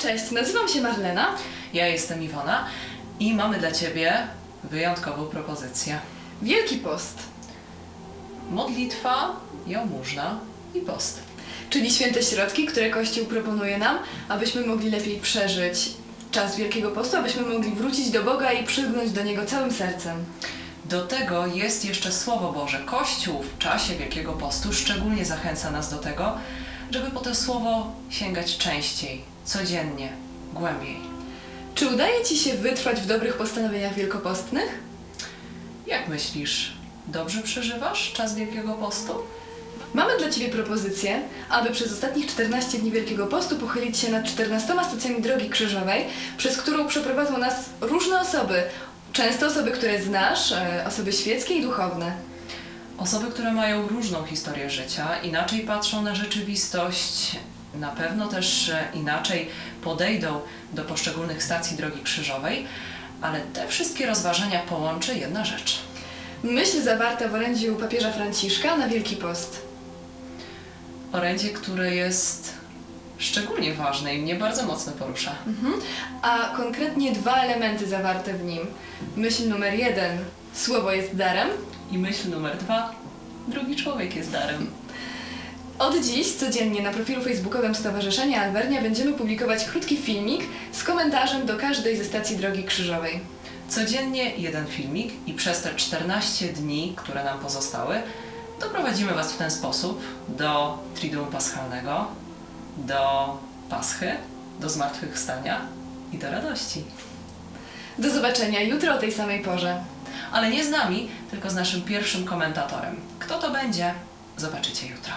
Cześć, nazywam się Marlena. Ja jestem Iwona i mamy dla Ciebie wyjątkową propozycję. Wielki Post, Modlitwa, jałmużna i post. czyli święte środki, które Kościół proponuje nam, abyśmy mogli lepiej przeżyć czas Wielkiego Postu, abyśmy mogli wrócić do Boga i przygnąć do Niego całym sercem. Do tego jest jeszcze Słowo Boże. Kościół w czasie Wielkiego Postu szczególnie zachęca nas do tego, żeby po to Słowo sięgać częściej, codziennie, głębiej. Czy udaje Ci się wytrwać w dobrych postanowieniach wielkopostnych? Jak myślisz, dobrze przeżywasz czas Wielkiego Postu? Mamy dla Ciebie propozycję, aby przez ostatnich 14 dni Wielkiego Postu pochylić się nad 14 stacjami Drogi Krzyżowej, przez którą przeprowadzą nas różne osoby, często osoby, które znasz, e, osoby świeckie i duchowne. Osoby, które mają różną historię życia, inaczej patrzą na rzeczywistość, na pewno też e, inaczej podejdą do poszczególnych stacji Drogi Krzyżowej, ale te wszystkie rozważania połączy jedna rzecz. Myśl zawarta w orędziu papieża Franciszka na Wielki Post. Orędzie, które jest szczególnie ważne i mnie bardzo mocno porusza. Mhm. A konkretnie dwa elementy zawarte w nim. Myśl numer jeden. Słowo jest darem. I myśl numer dwa. Drugi człowiek jest darem. Od dziś codziennie na profilu facebookowym Stowarzyszenia Alwernia będziemy publikować krótki filmik z komentarzem do każdej ze stacji Drogi Krzyżowej. Codziennie jeden filmik i przez te 14 dni, które nam pozostały, doprowadzimy Was w ten sposób do Triduum Paschalnego, do Paschy, do Zmartwychwstania i do radości. Do zobaczenia jutro o tej samej porze. Ale nie z nami, tylko z naszym pierwszym komentatorem. Kto to będzie? Zobaczycie jutro.